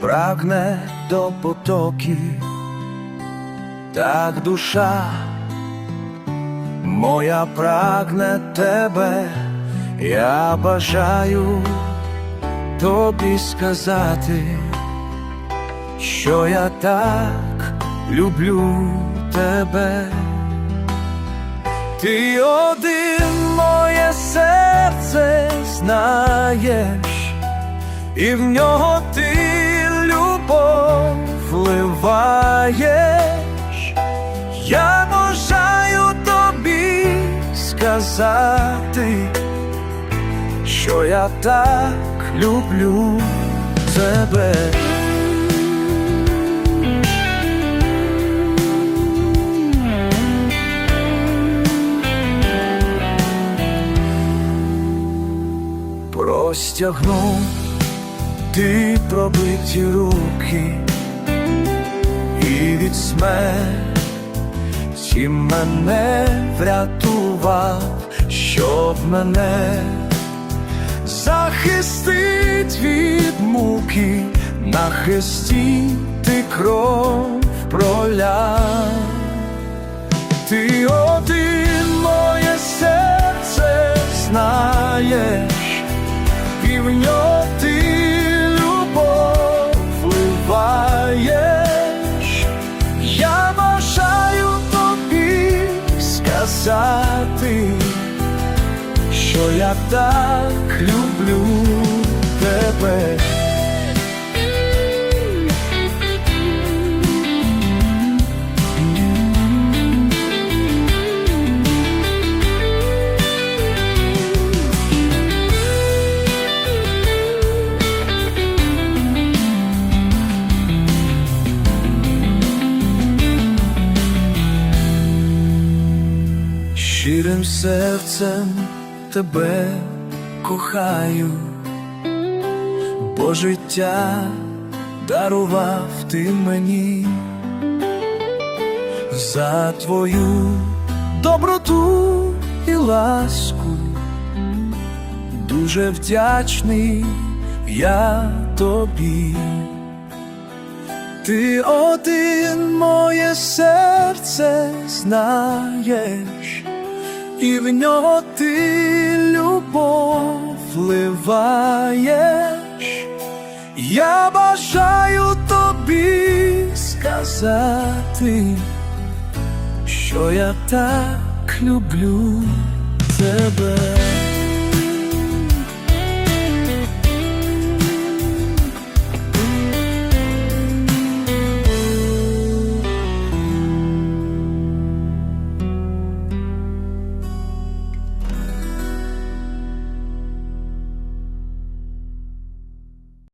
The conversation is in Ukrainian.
прагне до потоків, так душа моя прагне тебе, я бажаю тобі сказати, що я так люблю тебе. Ти один моє серце знаєш, і в нього ти любов вливаєш. Я бажаю тобі сказати, що я так люблю тебе. Простягнув ти пробиті руки і від смерті мене врятував, щоб мене захистить від муки, на хресті ти кров проляв. Ти один сказати, що я так люблю Щирим серцем тебе кохаю, бо життя дарував ти мені за твою доброту і ласку. Дуже вдячний я тобі. Ти один моє серце знаєш, і в нього ти любов вливаєш. Я бажаю тобі сказати, що я так люблю тебе.